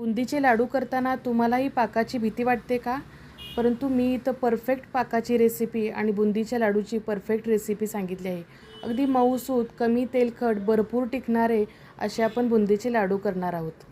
बुंदीचे लाडू करताना तुम्हालाही पाकाची भीती वाटते का? परंतु मी इथं परफेक्ट पाकाची रेसिपी आणि बुंदीच्या लाडूची परफेक्ट रेसिपी सांगितली आहे. अगदी मऊसूत कमी तेलखट भरपूर टिकणारे असे आपण बुंदीचे लाडू करणार आहोत.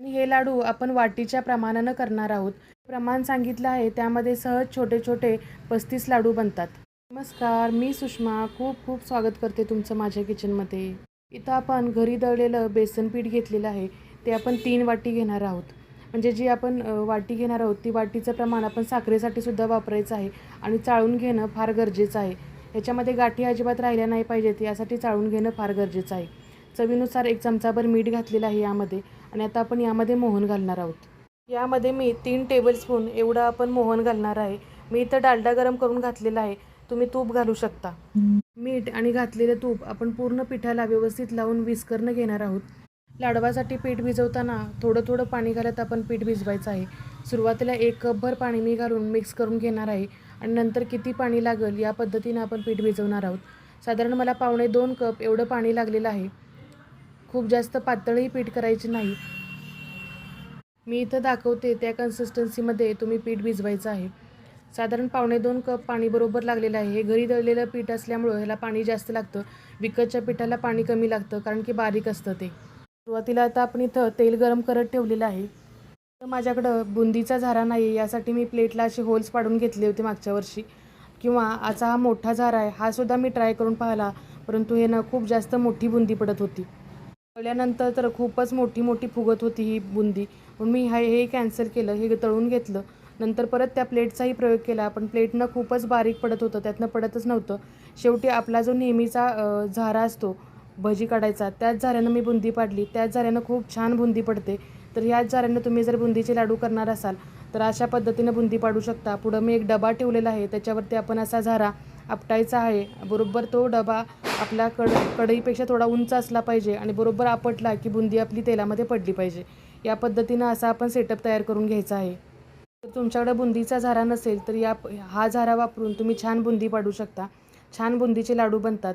आणि हे लाडू आपण वाटीच्या प्रमाणानं करणार आहोत. प्रमाण सांगितलं आहे त्यामध्ये सहज छोटे छोटे पस्तीस लाडू बनतात. नमस्कार मी सुषमा. खूप खूप स्वागत करते तुमचं माझ्या किचनमध्ये इथं आपण घरी दळलेलं बेसन पीठ घेतलेलं आहे. ते आपण तीन वाटी घेणार आहोत. म्हणजे जी आपण वाटी घेणार आहोत ती वाटीचं प्रमाण आपण साखरेसाठी सुद्धा वापरायचं आहे आणि चाळून घेणं फार गरजेचं आहे. ह्याच्यामध्ये गाठी अजिबात राहिल्या नाही पाहिजेत यासाठी चाळून घेणं फार गरजेचं आहे. चवीनुसार एक चमचाभर मीठ घातलेलं आहे यामध्ये आणि आता आपण यामध्ये मोहन घालणार आहोत. यामध्ये मी तीन टेबलस्पून एवढं आपण मोहन घालणार आहे. मी इथं डालडा गरम करून घातलेला आहे. तुम्ही तूप घालू शकता. मीठ आणि घातलेलं तूप आपण पूर्ण पिठाला व्यवस्थित लावून विस्करणं घेणार आहोत. लाडवासाठी पीठ भिजवताना थोडं थोडं पाणी घालत आपण पीठ भिजवायचं आहे. सुरुवातीला एक कपभर पाणी मी घालून मिक्स करून घेणार आहे आणि नंतर किती पाणी लागेल या पद्धतीनं आपण पीठ भिजवणार आहोत. साधारण मला पावणे दोन कप एवढं पाणी लागलेलं आहे. खूप जास्त पातळही पीठ करायचे नाही. मी इथं दाखवते त्या कन्सिस्टन्सीमध्ये तुम्ही पीठ भिजवायचं आहे. साधारण पावणे दोन कप पाणी बरोबर लागलेलं आहे. हे घरी दळलेलं पीठ असल्यामुळं ह्याला पाणी जास्त लागतं. विकतच्या पिठाला पाणी कमी लागतं कारण की बारीक असतं ते. सुरुवातीला आता आपण इथं तेल गरम करत ठेवलेलं आहे. तर माझ्याकडं बुंदीचा झारा नाही यासाठी मी प्लेटला असे होल्स पाडून घेतले होते मागच्या वर्षी. किंवा आजचा हा मोठा झारा आहे हा सुद्धा मी ट्राय करून पाहिला परंतु हे ना खूप जास्त मोठी बुंदी पडत होती. तळल्यानंतर तर खूपच मोठी मोठी फुगत होती ही बुंदी. म्हणून मी हे हे कॅन्सल केलं हे तळून घेतलं. नंतर परत त्या प्लेटचाही प्रयोग केला पण प्लेटनं खूपच बारीक पडत होतं त्यातनं पडतच नव्हतं. शेवटी आपला जो नेहमीचा झारा असतो भजी काढायचा त्याच झाऱ्यानं मी बुंदी पाडली त्याच झाऱ्यानं खूप छान बुंदी पडते. तर ह्याच झाऱ्यानं तुम्ही जर बुंदीचे लाडू करणार असाल तर अशा पद्धतीनं बुंदी पाडू शकता. पुढं मी एक डबा ठेवलेला आहे त्याच्यावरती आपण असा झारा आपटायचा आहे. बरोबर तो डबा आपला कड कढईपेक्षा थोडा उंच असला पाहिजे आणि बरोबर आपटला की बुंदी आपली तेलामध्ये पडली पाहिजे. या पद्धतीनं असा आपण सेटअप तयार करून घ्यायचा आहे. जर तुमच्याकडे बुंदीचा झारा नसेल तर या हा झारा वापरून तुम्ही छान बुंदी पाडू शकता. छान बुंदीचे लाडू बनतात.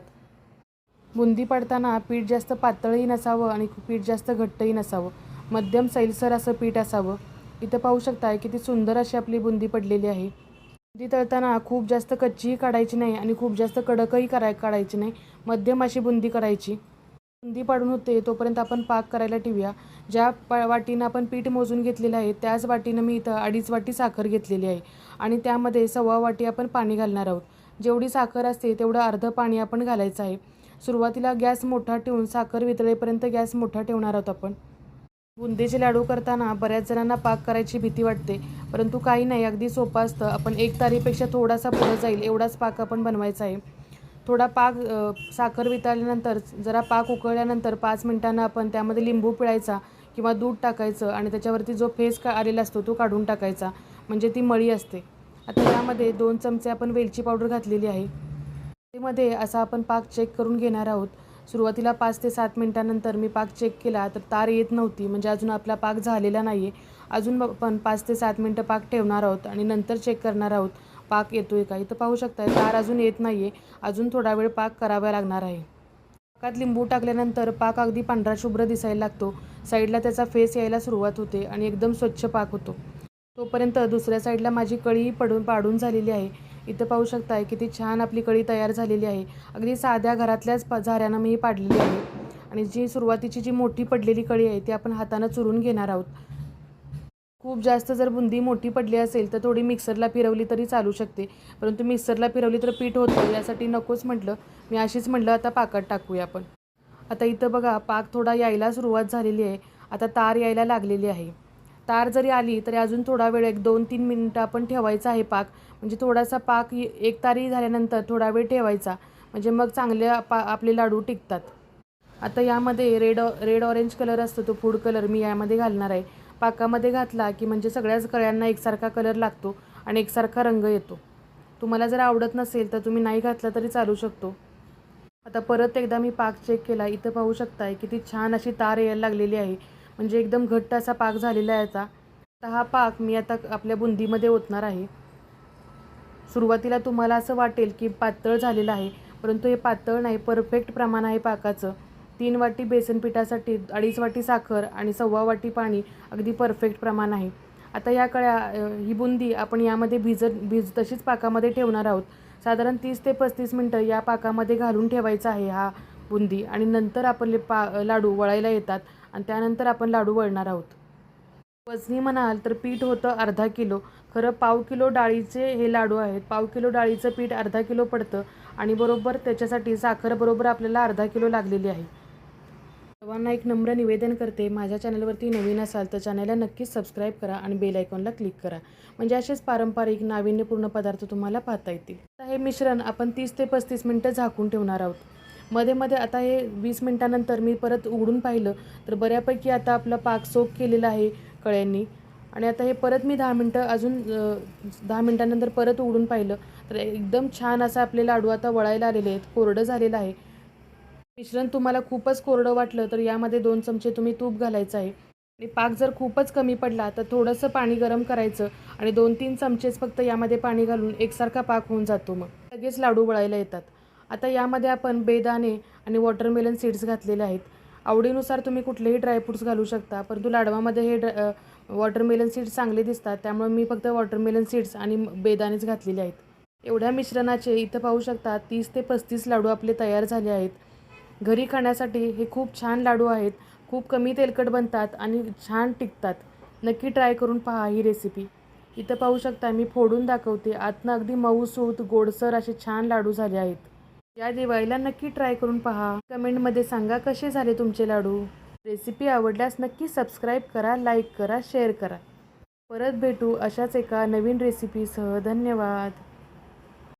बुंदी पाडताना पीठ जास्त पातळही नसावं आणि पीठ जास्त घट्टही नसावं. मध्यम सैलसर असं पीठ असावं. इथं पाहू शकता किती सुंदर अशी आपली बुंदी पडलेली आहे. बुंदी तळताना खूप जास्त कच्चीही काढायची नाही आणि खूप जास्त कडकही कराय काढायची नाही. मध्यम अशी बुंदी करायची. बुंदी पाडून होते तोपर्यंत आपण पाक करायला ठेवूया. ज्या पा वाटीनं आपण पीठ मोजून घेतलेलं आहे त्याच वाटीनं मी इथं अडीच वाटी साखर घेतलेली आहे. आणि त्यामध्ये सव्वा वाटी आपण पाणी घालणार आहोत. जेवढी साखर असते तेवढं अर्धं पाणी आपण घालायचं आहे. सुरुवातीला गॅस मोठा ठेवून साखर वितळेपर्यंत गॅस मोठा ठेवणार आहोत आपण. बुंदीचे लाडू करताना बऱ्याच जणांना पाक करायची भीती वाटते परंतु काही नाही अगदी सोपं असतं. आपण एक तारीपेक्षा थोडासा पुढं जाईल एवढाच पाक आपण बनवायचा आहे. थोडा पाक साखर वितळल्यानंतर जरा पाक उकळल्यानंतर पाच मिनटांना आपण त्यामध्ये लिंबू पिळायचा किंवा दूध टाकायचं आणि त्याच्यावरती जो फेस का आलेला असतो तो काढून टाकायचा म्हणजे ती मळी असते. आता यामध्ये दोन चमचे आपण वेलची पावडर घातलेली आहे. मध्ये असा आपण पाक चेक करून घेणार आहोत. सुरुवातीला पाच ते सात मिनटानंतर मी पाक चेक केला तर तार येत नव्हती. म्हणजे अजून आपला पाक झालेला नाही आहे अजून आपण पाच ते सात मिनटं पाक ठेवणार आहोत आणि नंतर चेक करणार आहोत. पाक येतो आहे का? इथं पाहू शकता तार अजून येत नाही आहे अजून थोडा वेळ पाक करावा लागणार आहे. पाकात लिंबू टाकल्यानंतर पाक अगदी पांढरा शुभ्र दिसायला लागतो. साईडला त्याचा फेस यायला सुरुवात होते आणि एकदम स्वच्छ पाक होतो. तोपर्यंत दुसऱ्या साईडला माझी कळी पडून पाडून झालेली आहे. इथं पाहू शकताय किती छान आपली कळी तयार झालेली आहे. अगदी साध्या घरातल्याच झाऱ्यानं मी पाडलेली आहे. आणि जी सुरुवातीची जी मोठी पडलेली कळी आहे ती आपण हातानं चुरून घेणार आहोत. खूप जास्त जर बुंदी मोठी पडली असेल तर थोडी मिक्सरला फिरवली तरी चालू शकते. परंतु मिक्सरला फिरवली तर पीठ होतं यासाठी नकोच म्हटलं. मी अशीच म्हटलं आता पाकात टाकूया आपण. आता इथं बघा पाक थोडा यायला सुरुवात झालेली आहे. आता तार यायला लागलेली आहे. तार जरी आली तरी अजून थोडा वेळ एक दोन तीन मिनटं आपण ठेवायचा आहे पाक. म्हणजे थोडासा पाक एक तारी झाल्यानंतर थोडा वेळ ठेवायचा. म्हणजे मग चांगले पा आपले लाडू टिकतात. आता यामध्ये रेड रेड ऑरेंज कलर असतो तो फूड कलर मी यामध्ये घालणार आहे. पाकामध्ये घातला की म्हणजे सगळ्याच कळ्यांना एकसारखा कलर लागतो आणि एकसारखा रंग येतो. तुम्हाला जर आवडत नसेल तर तुम्ही नाही घातला तरी चालू शकतो. आता परत एकदा मी पाक चेक केला. इथं पाहू शकताय किती छान अशी तार यायला लागलेली आहे. म्हणजे एकदम घट्ट असा पाक झालेला आहे आता आता हा पाक मी आता आपल्या बुंदीमध्ये ओतणार आहे. सुरुवातीला तुम्हाला असं वाटेल की पातळ झालेलं आहे परंतु हे पातळ नाही परफेक्ट प्रमाण आहे पाकाचं. तीन वाटी बेसन पिठासाठी अडीच वाटी साखर आणि सव्वा वाटी पाणी अगदी परफेक्ट प्रमाण आहे. आता या कळ्या ही बुंदी आपण यामध्ये भिजत भिज तशीच पाकामध्ये ठेवणार आहोत. साधारण तीस ते पस्तीस मिनटं या पाकामध्ये घालून ठेवायचा आहे हा बुंदी आणि नंतर आपले पा लाडू वळायला येतात. आणि त्यानंतर आपण लाडू वळणार आहोत. वजनी म्हणाल तर पीठ होतं अर्धा किलो. खरं पाव किलो डाळीचे हे लाडू आहेत. पाव किलो डाळीचं पीठ अर्धा किलो पडतं आणि बरोबर त्याच्यासाठी साखर बरोबर आपल्याला अर्धा किलो लागलेली आहे. सर्वांना एक नम्र निवेदन करते माझ्या चॅनलवरती नवीन असाल तर चॅनलला नक्कीच सबस्क्राईब करा आणि बेल आयकॉनला क्लिक करा. म्हणजे असेच पारंपरिक नाविन्यपूर्ण पदार्थ तुम्हाला पाहता येतील. हे मिश्रण आपण तीस ते पस्तीस मिनटं झाकून ठेवणार आहोत. मध्ये मध्ये आता हे वीस मिनटानंतर मी परत उघडून पाहिलं तर बऱ्यापैकी आता आपला पाक सोक केलेला आहे कळ्यांनी. आणि आता हे परत मी दहा मिनटं अजून दहा मिनटानंतर परत उघडून पाहिलं तर एकदम छान असं आपले लाडू आता वळायला आलेले आहेत कोरडं झालेलं आहे. मिश्रण तुम्हाला खूपच कोरडं वाटलं तर यामध्ये दोन चमचे तुम्ही तूप घालायचं आहे. आणि पाक जर खूपच कमी पडला तर थोडंसं पाणी गरम करायचं आणि दोन तीन चमचेच फक्त यामध्ये पाणी घालून एकसारखा पाक होऊन जातो मग. लगेच लाडू वळायला येतात. आता यामध्ये आपण बेदाणे आणि वॉटरमेलन सीड्स घातलेले आहेत. आवडीनुसार तुम्ही कुठलेही ड्रायफ्रूट्स घालू शकता परंतु लाडवामध्ये हे ड्र वॉटरमेलन सीड्स चांगले दिसतात त्यामुळे मी फक्त वॉटरमेलन सीड्स आणि बेदाणेच घातलेले आहेत. एवढ्या मिश्रणाचे इथं पाहू शकता तीस ते पस्तीस लाडू आपले तयार झाले आहेत. घरी खाण्यासाठी हे खूप छान लाडू आहेत खूप कमी तेलकट बनतात आणि छान टिकतात. नक्की ट्राय करून पहा ही रेसिपी इथं पाहू शकता मी फोडून दाखवते आतनं अगदी मऊसूत गोडसर असे छान लाडू झाले आहेत. या दिवाळीला नक्की ट्राय करून पहा. कमेंटमध्ये सांगा कसे झाले तुमचे लाडू? रेसिपी आवडल्यास नक्की सबस्क्राईब करा लाईक करा शेअर करा. परत भेटू अशाच एका नवीन रेसिपीसह धन्यवाद.